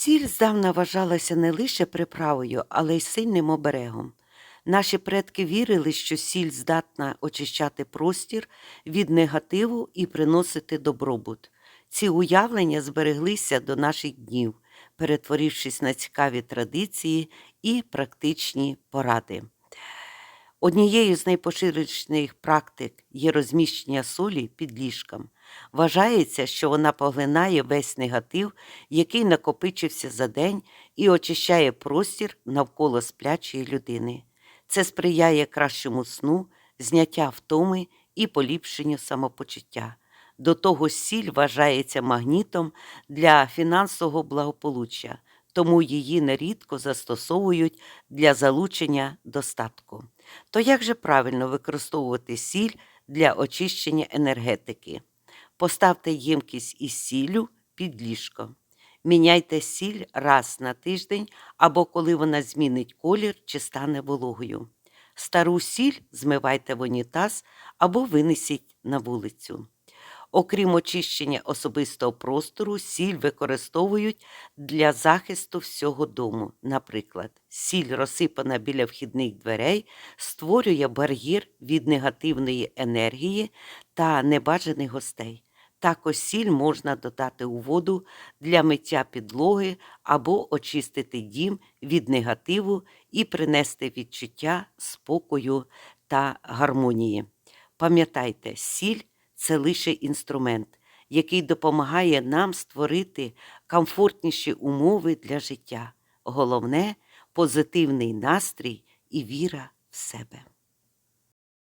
Сіль здавна вважалася не лише приправою, але й сильним оберегом. Наші предки вірили, що сіль здатна очищати простір від негативу і приносити добробут. Ці уявлення збереглися до наших днів, перетворившись на цікаві традиції і практичні поради. Однією з найпоширеніших практик є розміщення солі під ліжком. Вважається, що вона поглинає весь негатив, який накопичився за день, і очищає простір навколо сплячої людини. Це сприяє кращому сну, зняття втоми і поліпшенню самопочуття. До того сіль вважається магнітом для фінансового благополуччя, тому її нерідко застосовують для залучення достатку. То як же правильно використовувати сіль для очищення енергетики? Поставте ємкість із сіллю під ліжко. Міняйте сіль раз на тиждень або коли вона змінить колір чи стане вологою. Стару сіль змивайте в унітаз або винесіть на вулицю. Окрім очищення особистого простору, сіль використовують для захисту всього дому. Наприклад, сіль, розсипана біля вхідних дверей, створює бар'єр від негативної енергії та небажаних гостей. Також сіль можна додати у воду для миття підлоги або очистити дім від негативу і принести відчуття спокою та гармонії. Пам'ятайте, сіль це лише інструмент, який допомагає нам створити комфортніші умови для життя. Головне позитивний настрій і віра в себе.